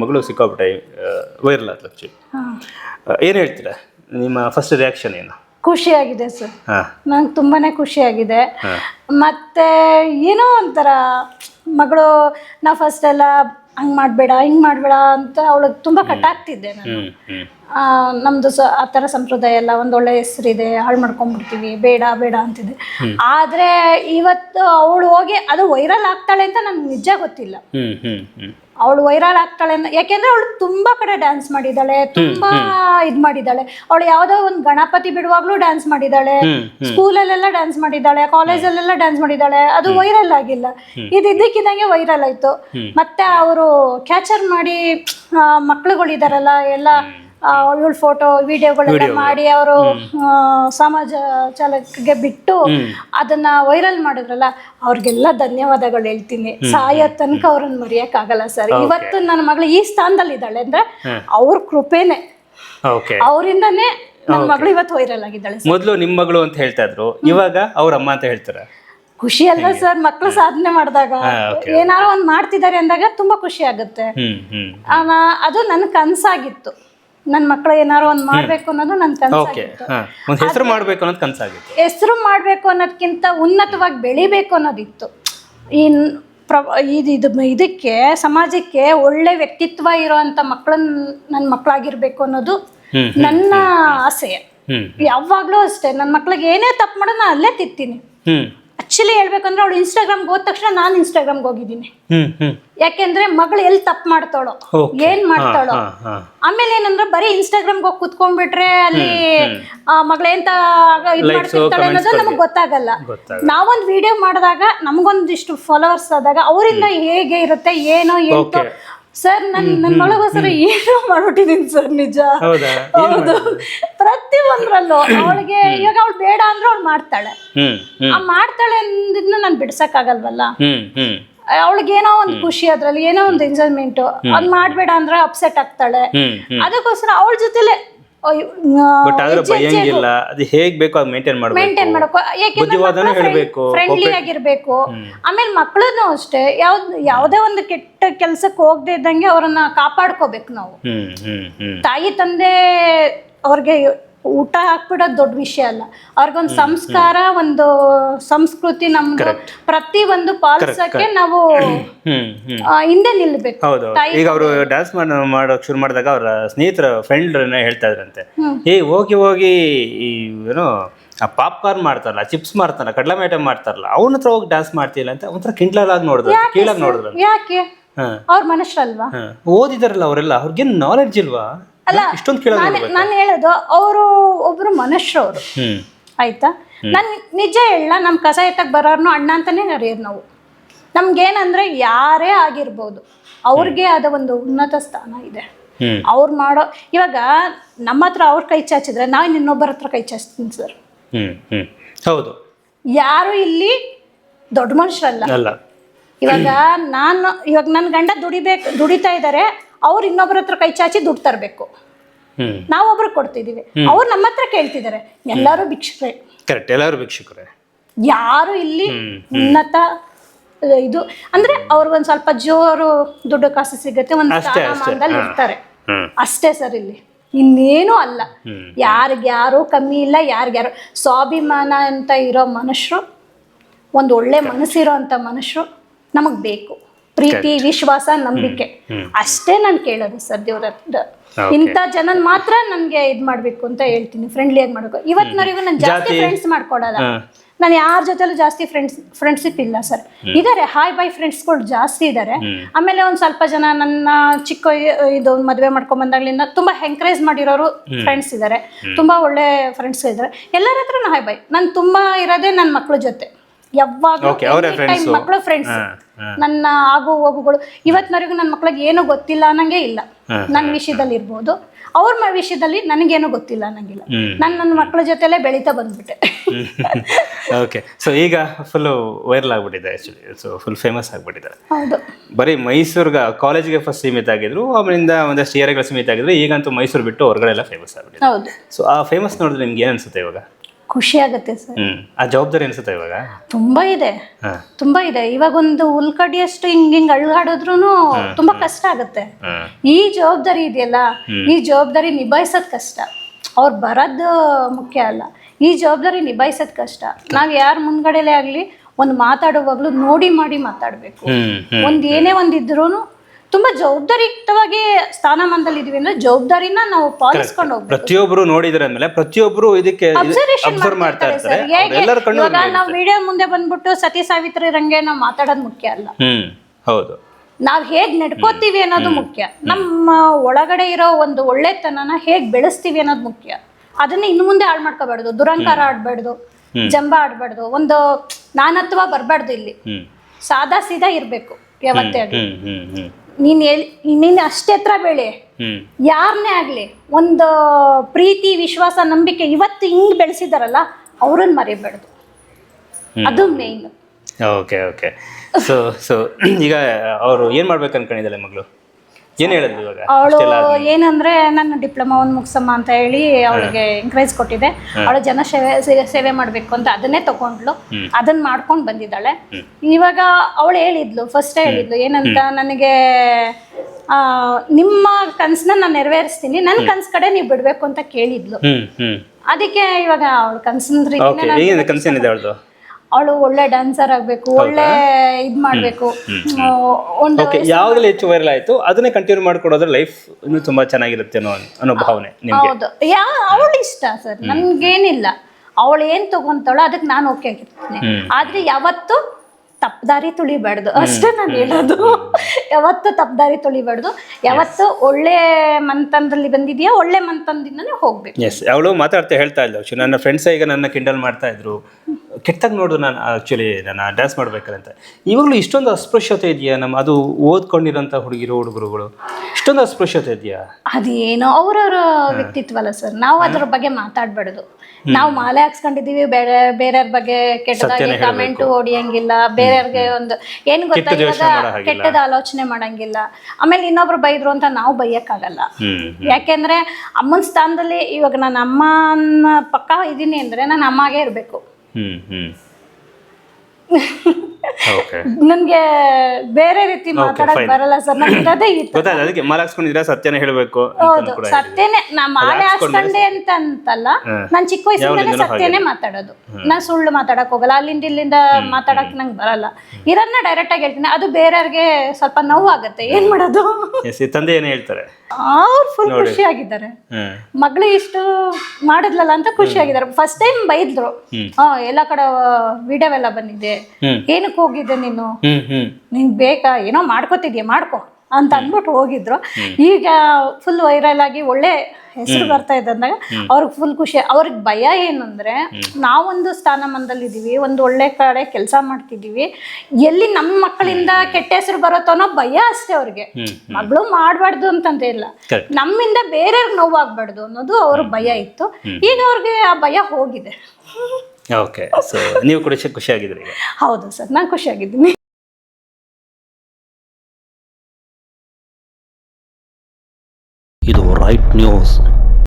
ಮಗಳು ಸಿಕ್ಕಾಬಿಟ್ಟೆ ವೈರಲ್ ಆಯ್ತು ಲಕ್ಷಿ ಏನು ಹೇಳ್ತೀರಾ? ನಿಮ್ಮ ಫಸ್ಟ್ ರಿಯಾಕ್ಷನ್ ಏನು? ಖುಷಿಯಾಗಿದೆ ಸರ್ ಹಾಂ. ನಂಗೆ ತುಂಬಾನೇ ಖುಷಿಯಾಗಿದೆ. ಮತ್ತೆ ಏನೋ ಒಂಥರ ಮಗಳು ನಾ ಫಸ್ಟ್ ಎಲ್ಲ ಹಂಗ್ ಮಾಡಬೇಡ ಹಿಂಗೆ ಮಾಡಬೇಡ ಅಂತ ಅವಳಿಗೆ ತುಂಬಾ ಕಟ್ಟಾಗ್ತಿದ್ದೆ ನಾನು. ನಮ್ದು ಸ ಆ ಥರ ಸಂಪ್ರದಾಯ ಎಲ್ಲ ಒಂದೊಳ್ಳೆ ಹೆಸರಿದೆ ಹಾಳು ಮಾಡ್ಕೊಂಡ್ಬಿಡ್ತೀವಿ ಬೇಡ ಬೇಡ ಅಂತಿದೆ. ಆದ್ರೆ ಇವತ್ತು ಅವಳು ಹೋಗಿ ಅದು ವೈರಲ್ ಆಗ್ತಾಳೆ ಅಂತ ನನ್ಗೆ ನಿಜ ಗೊತ್ತಿಲ್ಲ. ಅವಳು ವೈರಲ್ ಆಗ್ತಾಳೆ ಅಂತ ಯಾಕೆಂದ್ರೆ ಅವಳು ತುಂಬಾ ಕಡೆ ಡ್ಯಾನ್ಸ್ ಮಾಡಿದಾಳೆ ತುಂಬಾ ಇದ್ ಮಾಡಿದಾಳೆ. ಅವಳು ಯಾವ್ದೋ ಒಂದು ಗಣಪತಿ ಬಿಡುವಾಗ್ಲೂ ಡ್ಯಾನ್ಸ್ ಮಾಡಿದಾಳೆ ಸ್ಕೂಲಲ್ಲೆಲ್ಲ ಡ್ಯಾನ್ಸ್ ಮಾಡಿದ್ದಾಳೆ ಕಾಲೇಜಲ್ಲೆಲ್ಲ ಡ್ಯಾನ್ಸ್ ಮಾಡಿದಾಳೆ ಅದು ವೈರಲ್ ಆಗಿಲ್ಲ. ಇದು ಇದ್ದಕ್ಕಿದ್ದಂಗೆ ವೈರಲ್ ಆಯ್ತು. ಮತ್ತೆ ಅವರು ಕ್ಯಾಚರ್ ಮಾಡಿ ಮಕ್ಳುಗಳಿದಾರಲ್ಲ ಎಲ್ಲ ಇವಳು ಫೋಟೋ ವಿಡಿಯೋಗಳೆಲ್ಲ ಮಾಡಿ ಅವರು ಸಮಾಜ ಚಾಲಕಗೆ ಬಿಟ್ಟು ಅದನ್ನ ವೈರಲ್ ಮಾಡಿದ್ರಲ್ಲ ಅವ್ರಿಗೆಲ್ಲ ಧನ್ಯವಾದಗಳು ಹೇಳ್ತೀನಿ. ಸಾಯೋ ತನಕ ಅವ್ರನ್ನ ಮರೆಯಕ್ ಆಗಲ್ಲ ಸರ್ ಇವತ್ತು ನನ್ನ ಮಗಳು ಈ ಸ್ಥಾನದಲ್ಲಿ ಇದ್ದಾಳೆ ಅಂದ್ರೆ ಅವ್ರ ಕೃಪೆನೆ. ಅವರಿಂದನೇ ನನ್ನ ಮಗಳು ಇವತ್ತು ವೈರಲ್ ಆಗಿದ್ದಾಳೆ ಮೊದಲು ನಿಮ್ಮ ಮಗಳು ಅಂತ ಹೇಳ್ತಾ ಇದ್ರು. ಇವಾಗ ಅವ್ರ ಅಮ್ಮ ಅಂತ ಹೇಳ್ತಾರೆ? ಖುಷಿ ಅಲ್ಲ ಸರ್ ಮಕ್ಕಳು ಸಾಧನೆ ಮಾಡಿದಾಗ ಏನಾರು ಒಂದ್ ಮಾಡ್ತಿದ್ದಾರೆ ಅಂದಾಗ ತುಂಬಾ ಖುಷಿ ಆಗುತ್ತೆ. ಅದು ನನ್ ಕನ್ಸಾಗಿತ್ತು. ನನ್ನ ಮಕ್ಕಳು ಏನಾರೋ ಒಂದ್ ಮಾಡಬೇಕು ಅನ್ನೋದು ನನ್ನ ಓಕೆ. ಕನ್ಸಾಗಿತ್ತು ಹಾಂ. ಒಂದು ಹೆಸರು ಮಾಡಬೇಕು ಅನ್ನೋದು ಕನಸಾಗಿತ್ತು. ಹೆಸರು ಮಾಡಬೇಕು ಅನ್ನೋದಕ್ಕಿಂತ ಉನ್ನತವಾಗಿ ಬೆಳಿಬೇಕು ಅನ್ನೋದಿತ್ತು. ಈ ನ್- ಪ್ರ ಇದು ಇದು ಇದಕ್ಕೆ ಸಮಾಜಕ್ಕೆ ಒಳ್ಳೆ ವ್ಯಕ್ತಿತ್ವ ಇರೋವಂಥ ಮಕ್ಕಳನ್ನ ನನ್ನ ಮಕ್ಕಳಾಗಿರ್ಬೇಕು ಅನ್ನೋದು ಹ್ಮ್, ನನ್ನ ಆಸೆ. ಯಾವಾಗಲೂ ಅಷ್ಟೇ. ನನ್ನ ಮಕ್ಕಳಿಗೆ ಏನೇ ತಪ್ಪು ಮಾಡೋದು ನಾನು ಅಲ್ಲೇ ತಿತ್ತೀನಿ ಆಕ್ಚುಲಿ ಹೇಳ್ಬೇಕಂದ್ರೆ ಅವಳು ಇನ್ಸ್ಟಾಗ್ರಾಮ್ಗೆ ಹೋದ ತಕ್ಷಣ ನಾನು ಇನ್ಸ್ಟಾಗ್ರಾಮ್ಗೆ ಹೋಗಿದ್ದೀನಿ. ಯಾಕೆಂದ್ರೆ ಮಗಳು ಎಲ್ಲಿ ತಪ್ಪು ಮಾಡ್ತಾಳೋ. ಏನ್ ಮಾಡ್ತಾಳೋ. ಆಮೇಲೆ ಏನಂದ್ರೆ ಬರೀ ಇನ್ಸ್ಟಾಗ್ರಾಮ್ಗೆ ಹೋಗಿ ಕುತ್ಕೊಂಡ್ಬಿಟ್ರೆ ಅಲ್ಲಿ ಮಗಳು ಮಗಳೇಂತ ಇದ್ Likes, ಮಾಡ್ತಿರ್ತಾಳೆ ಅನ್ನೋದು ನಮಗೆ ಗೊತ್ತಾಗಲ್ಲ. ನಾವೊಂದು ವಿಡಿಯೋ ಮಾಡಿದಾಗ ನಮಗೊಂದಿಷ್ಟು ಫಾಲೋವರ್ಸ್ ಆದಾಗ ಅವರಿಂದ ಹೇಗೆ ಇರುತ್ತೆ ಏನೋ ಏನೋ. ಸರ್ ನನ್ ನನ್ನ ಸರ್ ಏನೋ ಮಾಡ್ಬಿಟ್ಟಿದೀನಿ ಸರ್ ನಿಜ. ಹೌದಾ? ಪ್ರತಿ ಒಂದ್ರಲ್ಲೂ ಅವಳಿಗೆ ಇವಾಗ ಅವಳು ಬೇಡ ಅಂದ್ರೆ ಅವ್ಳು ಮಾಡ್ತಾಳೆ. ಆ ಮಾಡ್ತಾಳೆ ಅಂದಿದ್ನ ನಾನು ಬಿಡ್ಸಕ್ ಆಗಲ್ವಲ್ಲ ಅವಳಿಗೆ ಏನೋ ಒಂದು ಖುಷಿ ಅದ್ರಲ್ಲಿ ಏನೋ ಒಂದು ಎಂಜಾಯ್ಮೆಂಟ್ ಅದ್ ಮಾಡ್ಬೇಡ ಅಂದ್ರೆ ಅಪ್ಸೆಟ್ ಆಗ್ತಾಳೆ. ಅದಕ್ಕೋಸ್ಕರ ಅವಳ ಜೊತೆಲೆ ಬಟ್ ಆದ್ರೆ ಭಯಂಗಿಲ್ಲ. ಅದು ಹೇಗ್ ಬೇಕೋ ಅದು ಮೇಂಟೈನ್ ಮಾಡಬೇಕು. ಮೇಂಟೈನ್ ಮಾಡಬೇಕು. ಬುದ್ಧಿವಾದನೂ ಹೇಳ್ಬೇಕು, ಫ್ರೆಂಡ್ಲಿ ಆಗಿರ್ಬೇಕು. ಆಮೇಲೆ ಮಕ್ಕಳನ್ನು ಅಷ್ಟೇ ಯಾವ್ದ್ ಯಾವ್ದೇ ಒಂದು ಕೆಟ್ಟ ಕೆಲಸಕ್ಕೆ ಹೋಗದೆ ಇದ್ದಂಗೆ ಅವರನ್ನ ಕಾಪಾಡ್ಕೋಬೇಕು ನಾವು. ತಾಯಿ ತಂದೆ ಅವ್ರಿಗೆ ಊಟ ಹಾಕ್ಬಿಡೋದು ದೊಡ್ಡ ವಿಷಯ ಅಲ್ಲ. ಅವ್ರಿಗೊಂದು ಸಂಸ್ಕಾರ ಒಂದು ಸಂಸ್ಕೃತಿ ನಮ್ದು ಪ್ರತಿ ಒಂದು ಪಾಲಿಸಕ್ಕೆ ನಾವು ಹಿಂದೆ ನಿಲ್ಬೇಕು. ಈಗ ಅವರು ಡ್ಯಾನ್ಸ್ ಮಾಡ ಮಾಡೋಕೆ ಶುರು ಮಾಡಿದಾಗ ಅವರ ಸ್ನೇಹಿತರ ಫ್ರೆಂಡ್ ಹೇಳ್ತಾ ಇದ್ರಂತೆ. ಏ ಹೋಗಿ ಹೋಗಿ ಏನೋ ಪಾಪ್ಕಾರ್ನ್ ಮಾಡ್ತಾರಲ್ಲ ಚಿಪ್ಸ್ ಮಾಡ್ತಾರಲ್ಲ ಮೈಟಮ್ ಮಾಡ್ತಾರಲ್ಲ ಅವನ ಹತ್ರ ಹೋಗಿ ಡ್ಯಾನ್ಸ್ ಮಾಡ್ತಿಲ್ಲ ಅಂತ ಒಂಥರ ಕಿಂಡ್ಲಾಗಿ ನೋಡಿದ್ರು ಕೀಳಾಗಿ ನೋಡಿದ್ರು ಯಾಕೆ? ಅವ್ರ ಮನುಷ್ಯರಲ್ವಾ ಓದಿದಾರಲ್ಲ ಅವರೆಲ್ಲ ಅವ್ರಿಗೇನು ನಾಲೆಡ್ಜ್ ಇಲ್ವಾ? ಇಷ್ಟೊಂದು ಕೇಳೋದು ನಾನು ಹೇಳೋದು ಅವರು ಒಬ್ರು ಮನುಷ್ಯರು ಅವರು. ಹ್ಮ್. ಆಯ್ತಾ? ನಾನು ನಿಜ ಹೇಳ ನಮ್ಮ ಕಸ ಎತ್ತಕ್ ಬರೋರ್ನು ಅಣ್ಣ ಅಂತಾನೆ ಕರೆಯೋರು ನಾವು. ನಮ್ಗೇನಂದ್ರೆ ಯಾರೇ ಆಗಿರ್ಬೋದು ಅವ್ರಿಗೆ ಆದ ಒಂದು ಉನ್ನತ ಸ್ಥಾನ ಇದೆ. ಅವ್ರು ಮಾಡೋ ಇವಾಗ ನಮ್ಮ ಹತ್ರ ಅವ್ರ ಕೈ ಚಾಚಿದ್ರೆ ನಾವು ಇನ್ನೊಬ್ಬರ ಹತ್ರ ಕೈ ಚಾಚ್ತೀನಿ ಸರ್. ಹ್ಮ್ ಹ್ಮ್. ಹೌದು. ಯಾರು ಇಲ್ಲಿ ದೊಡ್ಡ ಮನುಷ್ಯರಲ್ಲ. ಅಲ್ಲ. ಇವಾಗ ನಾನು ಇವಾಗ ನನ್ನ ಗಂಡ ದುಡಿಬೇಕು ದುಡಿತಾ ಇದ್ದಾರೆ ಅವ್ರು ಇನ್ನೊಬ್ಬರ ಹತ್ರ ಕೈ ಚಾಚಿ ದುಡ್ಡು ತರಬೇಕು. ನಾವೊಬ್ರು ಕೊಡ್ತಿದೀವಿ. ಅವ್ರು ನಮ್ಮ ಹತ್ರ ಕೇಳ್ತಿದ್ದಾರೆ ಎಲ್ಲರೂ ಭಿಕ್ಷುಕರೇ. ಕರೆಕ್ಟ್ ಎಲ್ಲರೂ ಭಿಕ್ಷುಕರೇ. ಯಾರು ಇಲ್ಲಿ ಉನ್ನತ ಇದು ಅಂದ್ರೆ ಅವ್ರಿಗೊಂದ್ ಸ್ವಲ್ಪ ಜೋರು ದುಡ್ಡು ಕಾಸು ಸಿಗುತ್ತೆ ಒಂದು. ಸ್ಥಾನಮಾನದಲ್ಲಿ ಇರ್ತಾರೆ. ಅಷ್ಟೇ ಸರ್ ಇಲ್ಲಿ. ಇನ್ನೇನು ಅಲ್ಲ. ಯಾರಿಗ್ಯಾರು ಕಮ್ಮಿ ಇಲ್ಲ ಯಾರಿಗ್ಯಾರು ಸ್ವಾಭಿಮಾನ ಅಂತ ಇರೋ ಮನುಷ್ಯರು ಒಂದು ಒಳ್ಳೆ ಮನಸ್ಸಿರೋ ಅಂತ ಮನುಷ್ಯರು ನಮಗ್ ಬೇಕು. ಪ್ರೀತಿ ವಿಶ್ವಾಸ ನಂಬಿಕೆ. ಅಷ್ಟೇ ನಾನು ಕೇಳೋದು ಸರ್ ದೇವ್ರ ಹತ್ರ. ಇಂಥ ಜನನ್ ಮಾತ್ರ ನನ್ಗೆ ಇದ್ ಮಾಡ್ಬೇಕು ಅಂತ ಹೇಳ್ತೀನಿ ಫ್ರೆಂಡ್ಲಿಯಾಗಿ ಮಾಡ್ಬೇಕು. ಇವತ್ತಿನವರೆಗೂ ನಾನು ಜಾಸ್ತಿ ಫ್ರೆಂಡ್ಸ್ ಮಾಡ್ಕೊಡಲ್ಲ. ನಾನು ಯಾರ ಜೊತೆಲೂ ಜಾಸ್ತಿ ಫ್ರೆಂಡ್ಸ್ ಫ್ರೆಂಡ್ಶಿಪ್ ಇಲ್ಲ ಸರ್. ಇದಾರೆ ಹಾಯ್ ಬೈ ಫ್ರೆಂಡ್ಸ್ಗಳು ಜಾಸ್ತಿ ಇದ್ದಾರೆ ಆಮೇಲೆ ಒಂದ್ ಸ್ವಲ್ಪ ಜನ ನನ್ನ ಚಿಕ್ಕ ಇದು ಮದುವೆ ಮಾಡ್ಕೊಂಡ್ ಬಂದಾಗ್ಲಿಂದ ತುಂಬಾ ಎಂಕರೇಜ್ ಮಾಡಿರೋರು ಫ್ರೆಂಡ್ಸ್ ಇದ್ದಾರೆ ತುಂಬಾ ಒಳ್ಳೆ ಫ್ರೆಂಡ್ಸ್ ಇದ್ದಾರೆ ಎಲ್ಲರ ಹತ್ರ ಹಾಯ್ ಬೈ ನಾನು ತುಂಬಾ ಇರೋದೇ ನನ್ನ ಮಕ್ಳ ಜೊತೆ. ಯಾವಾಗ. ಮಕ್ಕಳು ಫ್ರೆಂಡ್ಸ್. ನನ್ನ ಆಗು ಹೋಗುಗಳು. ಇವತ್ತಿನವರೆಗೂ ನನ್ನ ಮಕ್ಳಿಗೆ ಏನೂ ಗೊತ್ತಿಲ್ಲ ಅನ್ನಂಗೆ ಇಲ್ಲ. ನನ್ನ ವಿಷಯದಲ್ಲಿ ಇರ್ಬೋದು. ಅವ್ರ ವಿಷಯದಲ್ಲಿ ನನಗೇನು ಗೊತ್ತಿಲ್ಲ ಅನ್ನಂಗಿಲ್ಲ. ನಾನು ನನ್ನ ಮಕ್ಕಳ ಜೊತೆಲೆ ಬೆಳೀತಾ ಬಂದ್ಬಿಟ್ಟೆ. ಓಕೆ ಸೊ ಈಗ ಫುಲ್ಲು ವೈರಲ್ ಆಗ್ಬಿಟ್ಟಿದೆ ಆ್ಯಕ್ಚುಲಿ ಸೊ ಫುಲ್ ಫೇಮಸ್ ಆಗ್ಬಿಟ್ಟಿದ್ದಾರೆ. ಹೌದು. ಬರೀ ಮೈಸೂರ್ಗೆ ಕಾಲೇಜ್ಗೆ ಫಸ್ಟ್ ಸೀಮಿತ ಆಗಿದ್ರು ಅವರಿಂದ ಒಂದಷ್ಟು ಏರಿಯಾಗಳು ಸೀಮಿತ ಆಗಿದ್ರು ಈಗಂತೂ ಮೈಸೂರು ಬಿಟ್ಟು ಹೊರಗಡೆ ಎಲ್ಲ ಫೇಮಸ್ ಆಗ್ಬಿಟ್ಟಿದೆ. ಹೌದು. ಸೊ ಆ ಫೇಮಸ್ ನೋಡಿದ್ರೆ ನಿಮ್ಗೆ ಏನು ಅನಿಸುತ್ತೆ ಇವಾಗ? ಖುಷಿ ಆಗುತ್ತೆ ಸರ್. ಹ್ಮ್. ಆ ಜವಾಬ್ದಾರಿ ಅನ್ಸುತ್ತೆ ಇವಾಗ? ತುಂಬಾ ಇದೆ. ಹಾ. ತುಂಬಾ ಇದೆ. ಇವಾಗ ಒಂದು ಉಲ್ಕಡಿಯಷ್ಟು ಹಿಂಗ್ ಹಿಂಗ್ ಅಳ್ಗಾಡಿದ್ರು ತುಂಬಾ ಕಷ್ಟ ಆಗುತ್ತೆ. ಈ ಜವಾಬ್ದಾರಿ ಇದೆಯಲ್ಲ ಈ ಜವಾಬ್ದಾರಿ ನಿಭಾಯಿಸೋದ್ ಕಷ್ಟ. ಅವ್ರು ಬರೋದು ಮುಖ್ಯ ಅಲ್ಲ. ಈ ಜವಾಬ್ದಾರಿ ನಿಭಾಯಿಸೋದ್ ಕಷ್ಟ. ನಾವ್ ಯಾರ ಮುಂದ್ಗಡೆಲೇ ಆಗ್ಲಿ ಒಂದು ಮಾತಾಡುವಾಗ್ಲೂ ನೋಡಿ ಮಾಡಿ ಮಾತಾಡ್ಬೇಕು. ಹ್ಮ್ ಹ್ಮ್ ಒಂದ್ ಏನೇ ಒಂದ್ ಇದ್ರೂ ತುಂಬಾ ಜವಾಬ್ದಾರಿಯುತವಾಗಿ ಸ್ಥಾನಮಾನದಲ್ಲಿ ಇದೀವಿ ಅಂದ್ರೆ ಜವಾಬ್ದಾರಿನ ನಾವು ಪಾಲಿಸ್ಕೊಂಡು ಹೋಗ್ಬೇಕು. ಪ್ರತಿಯೊಬ್ಬರು ನೋಡಿದ್ರೆ ಅಂದ್ಮೇಲೆ ಪ್ರತಿಯೊಬ್ಬರು ಇದಕ್ಕೆ ಅಬ್ಸರ್ವ್ ಮಾಡ್ತಾ ಇರ್ತಾರೆ. ಎಲ್ಲರ ಕಣ್ಣು ಇವಾಗ ನಾವು ವಿಡಿಯೋ ಮುಂದೆ ಬಂದ್ಬಿಟ್ಟು ಸತಿ ಸಾವಿತ್ರಿ ರಂಗೆ ನಾವು ಮಾತಾಡೋದು ಮುಖ್ಯ ಅಲ್ಲ. ಹ್ಮ್ ಹೌದು. ನಾವ್ ಹೇಗ್ ನಡ್ಕೋತೀವಿ ಅನ್ನೋದು ಮುಖ್ಯ. ನಮ್ಮ ಒಳಗಡೆ ಇರೋ ಒಂದು ಒಳ್ಳೆತನನ ಹೇಗ್ ಬೆಳೆಸ್ತೀವಿ ಅನ್ನೋದು ಮುಖ್ಯ. ಅದನ್ನ ಇನ್ನು ಮುಂದೆ ಹಾಳು ಮಾಡ್ಕೋಬಾರ್ದು. ದುರಂಕಾರ ಆಡ್ಬಾರ್ದು. ಜಂಬ ಆಡ್ಬಾರ್ದು. ಒಂದು ನಾನತ್ವ ಬರ್ಬಾರ್ದು ಇಲ್ಲಿ. ಸಾದಾ ಸೀದಾ ಇರ್ಬೇಕು ಯಾವತ್ತೇ ಆಗಿ ಹ್ಮ್ ಹ್ಮ್ ಹ್ಮ್. ನೀನ್ ಎಲ್ ನೀನ್ ಅಷ್ಟೇ ಹತ್ರ ಬೆಳೆ. ಯಾರನ್ನೇ ಆಗ್ಲಿ ಒಂದು ಪ್ರೀತಿ ವಿಶ್ವಾಸ ನಂಬಿಕೆ ಇವತ್ತು ಹಿಂಗ್ ಬೆಳೆಸಿದಾರಲ್ಲ ಅವ್ರನ್ನ ಮರಿಬೇಡ್ದು. ಅದು main okay okay so so ಈಗ ಅವರು ಏನ್ ಮಾಡ್ಬೇಕು ಅನ್ಕೊಂಡಿದ್ದಾಳೆ ಮಗಳು? ಏನ್ ಹೇಳಿದ್ಲು ಇವಾಗ? ಅವಳು ಏನಂದ್ರೆ ನನ್ನ ಡಿಪ್ಲೊಮಾ ಒಂದು ಮುಗ್ಸಮ್ಮ ಅಂತ ಹೇಳಿ ಅವಳಿಗೆ ಎಂಕರೇಜ್ ಕೊಟ್ಟಿದೆ ಅವಳು ಜನ ಸೇವೆ ಸೇ- ಸೇವೆ ಮಾಡ್ಬೇಕು ಅಂತ ಅದನ್ನೇ ತಗೊಂಡ್ಲು ಅದನ್ನ ಮಾಡ್ಕೊಂಡು ಬಂದಿದ್ದಾಳೆ. ಇವಾಗ ಅವಳು ಹೇಳಿದ್ಲು ಫಸ್ಟ್ ಹೇಳಿದ್ಲು ಏನಂತ ನನಗೆ ಆ, ನಿಮ್ಮ ಕನ್ಸನ್ನ ನಾನು ನೆರವೇರಿಸ್ತೀನಿ ನನ್ನ ಕನ್ಸ್ ಕಡೆ ನೀವು ಬಿಡ್ಬೇಕು ಅಂತ ಕೇಳಿದ್ಲು. ಹ್ಮ್ ಹ್ಮ್. ಅದಕ್ಕೆ ಇವಾಗ ಅವಳ ಕನ್ಸಿನ ಓಕೆ ಏನಿದೆ ಕನಸೇನಿದೆ ಅವಳದು? ಅವಳು ಒಳ್ಳೆ ಡ್ಯಾನ್ಸರ್ ಆಗ್ಬೇಕು ಒಳ್ಳೆ ಇದ್ ಮಾಡ್ಬೇಕು. ಒಂದು ಓಕೆ ಯಾವ್ದ್ರಲ್ಲಿ ಹೆಚ್ಚು ವೈರಲ್ ಆಯ್ತು. ಅದನ್ನೇ ಕಂಟಿನ್ಯೂ ಮಾಡ್ಕೊಡೋದ್ರೆ ಲೈಫ್ ಇನ್ನೂ ತುಂಬಾ ಚೆನ್ನಾಗಿರುತ್ತೆ ಅನ್ನೋ ಭಾವನೆ ನಿಮ್ಗೆ. ಹೌದು. ಯಾ ಅವಳು ಇಷ್ಟ ಸರ್. ನನ್ಗೇನಿಲ್ಲ. ಅವಳು ಏನ್ ತಗೊಂತಾಳೋ ಅದಕ್ಕೆ ನಾನು ಓಕೆ ಆಗಿರ್ತೀನಿ. ಆದ್ರೆ ಯಾವತ್ತು ತಪ್ಪದಾರಿ ತುಳಿಬಾರ್ದು. ಅಷ್ಟೇ ನಾನು ಹೇಳೋದು. ಯಾವತ್ತು ತಪ್ಪದಾರಿ ತುಳಿಬಾರ್ದು. ಯಾವತ್ತು ಒಳ್ಳೆ ಮಂತಂದ್ರಲ್ಲಿ ಬಂದಿದ್ಯಾ ಒಳ್ಳೆ ಮಂತಂದಿಂದನೇ ಹೋಗ್ಬೇಕು. ಎಸ್ ಅವಳು ಮಾತಾಡ್ತಾ ಹೇಳ್ತಾ ಇದ್ಲು. ನನ್ನ ಫ್ರೆಂಡ್ಸ್ ಈಗ ನನ್ನ ಕಿಂಡಲ್ ಮಾಡ್ತಾ ಇದ್ರು. ಕೆಟ್ಟಾಗಿ ನೋಡು ನಾನು ಆಕ್ಚುಲಿ ನಾನು ಡ್ಯಾನ್ಸ್ ಮಾಡ್ಬೇಕಂತ. ಇವಾಗಲೂ ಇಷ್ಟೊಂದು ಅಸ್ಪೃಶ್ಯತೆ ಇದೆಯಾ ನಮ್ಮ ಅದು ಓದ್ಕೊಂಡಿರೋಂಥ ಹುಡುಗಿರು ಹುಡುಗರುಗಳು? ಇಷ್ಟೊಂದು ಅಸ್ಪೃಶ್ಯತೆ ಇದೆಯಾ? ಅದೇನೋ ಅವ್ರವ್ರ ವ್ಯಕ್ತಿತ್ವ ಅಲ್ಲ ಸರ್. ನಾವು ಅದ್ರ ಬಗ್ಗೆ ಮಾತಾಡಬಾರ್ದು. ನಾವು ಮಾಲೆ ಹಾಕ್ಸ್ಕೊಂಡಿದೀವಿ ಬೇರೆ ಬೇರೆಯವ್ರ ಬಗ್ಗೆ ಕೆಟ್ಟದಾಗಿ ಕಮೆಂಟ್ ಹೊಡಿಯಂಗಿಲ್ಲ. ಬೇರೆಯವ್ರಿಗೆ ಒಂದು ಏನ್ ಗೊತ್ತಾ ಇವಾಗ ಕೆಟ್ಟದ ಆಲೋಚನೆ ಮಾಡಂಗಿಲ್ಲ. ಆಮೇಲೆ ಇನ್ನೊಬ್ರು ಬೈದ್ರು ಅಂತ ನಾವು ಬೈಯಕ್ಕಾಗಲ್ಲ. ಯಾಕೆಂದ್ರೆ ಅಮ್ಮನ ಸ್ಥಾನದಲ್ಲಿ ಇವಾಗ ನಾನು ಅಮ್ಮನ ಪಕ್ಕ ಇದೀನಿ ಅಂದ್ರೆ ನಾನು ಅಮ್ಮಗೆ ಇರ್ಬೇಕು. ಹ್ಮ್ ಹ್ಮ್ ಓಕೆ ನನ್ಗೆ ಬೇರೆ ರೀತಿ ಮಾತಾಡಕ್ ಬರಲ್ಲ ಸರ್. ನನ್ಗೆ ಗೊತ್ತಾಯ್ತು ಅದಕ್ಕೆ ಮಾಲ್ ಹಾಕ್ಸ್ಕೊಂಡಿದ್ರೆ ಸತ್ಯನ ಹೇಳಬೇಕು ಹೌದು ಸತ್ಯನೇ. ನಾ ಮಾಲೆ ಹಾಕೊಂಡೆ ಅಂತ ಅಂತಲ್ಲ ನಾನ್ ಚಿಕ್ಕ ವಯಸ್ಸಿಂದಲೇ ಸತ್ಯನೇ ಮಾತಾಡೋದು. ನಾ ಸುಳ್ಳು ಮಾತಾಡಕ್ ಹೋಗಲ್ಲ ಅಲ್ಲಿಂದ ಇಲ್ಲಿಂದ ಮಾತಾಡಕ್ ನಂಗೆ ಬರಲ್ಲ. ಇರೋದನ್ನ ಡೈರೆಕ್ಟ್ ಆಗಿ ಹೇಳ್ತೀನಿ. ಅದು ಬೇರೆಯವ್ರಿಗೆ ಸ್ವಲ್ಪ ನೋವು ಆಗುತ್ತೆ ಏನ್ ಮಾಡೋದು? ತಂದೆ ಏನ್ ಹೇಳ್ತಾರೆ? ಅವ್ರು ಫುಲ್ ಖುಷಿ ಆಗಿದ್ದಾರೆ ಮಗಳು ಇಷ್ಟು ಮಾಡಿದ್ಲಲ್ಲ ಅಂತ ಖುಷಿಯಾಗಿದ್ದಾರೆ. First time ಬೈದ್ರು. ಹ ಎಲ್ಲ ಕಡೆ ವಿಡಿಯೋ ಎಲ್ಲ ಬಂದಿದೆ. ಹ್ಮ್. ಏನಕ್ಕೆ ಹೋಗಿದ್ದೆ ನೀನು. ನಿಂಗೆ ಬೇಕಾ ಏನೋ ಮಾಡ್ಕೋತಿದ್ಯಾ ಮಾಡ್ಕೊ ಅಂತ ಅಂದ್ಬಿಟ್ಟು ಹೋಗಿದ್ರು. ಈಗ ಫುಲ್ ವೈರಲ್ ಆಗಿ ಒಳ್ಳೆ ಹೆಸರು ಬರ್ತಾ ಇದೆ ಅಂದಾಗ ಅವ್ರಿಗೆ ಫುಲ್ ಖುಷಿ. ಅವ್ರಿಗೆ ಭಯ ಏನಂದ್ರೆ ನಾವೊಂದು ಸ್ಥಾನಮಾನದಲ್ಲಿ ಇದೀವಿ ಒಂದು ಒಳ್ಳೆ ಕಡೆ ಕೆಲಸ ಮಾಡ್ತಿದೀವಿ. ಎಲ್ಲಿ ನಮ್ಮ ಮಕ್ಕಳಿಂದ ಕೆಟ್ಟ ಹೆಸರು ಬರುತ್ತೋ ಅನ್ನೋ ಭಯ ಅಷ್ಟೇ ಅವ್ರಿಗೆ. ಮಗಳು ಮಾಡಬಾರ್ದು ಅಂತಂದ್ರೆ ಇಲ್ಲ. ನಮ್ಮಿಂದ ಬೇರೆಯವ್ರಿಗೆ ನೋವಾಗ್ಬಾರ್ದು ಅನ್ನೋದು ಅವ್ರ ಭಯ ಇತ್ತು. ಈಗ ಅವ್ರಿಗೆ ಆ ಭಯ ಹೋಗಿದೆ. ಓಕೆ ಸೊ ನೀವು ಕೂಡ ಖುಷಿ- ಖುಷಿಯಾಗಿದ್ರಿ ಹೌದು ಸರ್ ನಾನು ಖುಷಿಯಾಗಿದ್ದೀನಿ. ಇದು ರೈಟ್ ನ್ಯೂಸ್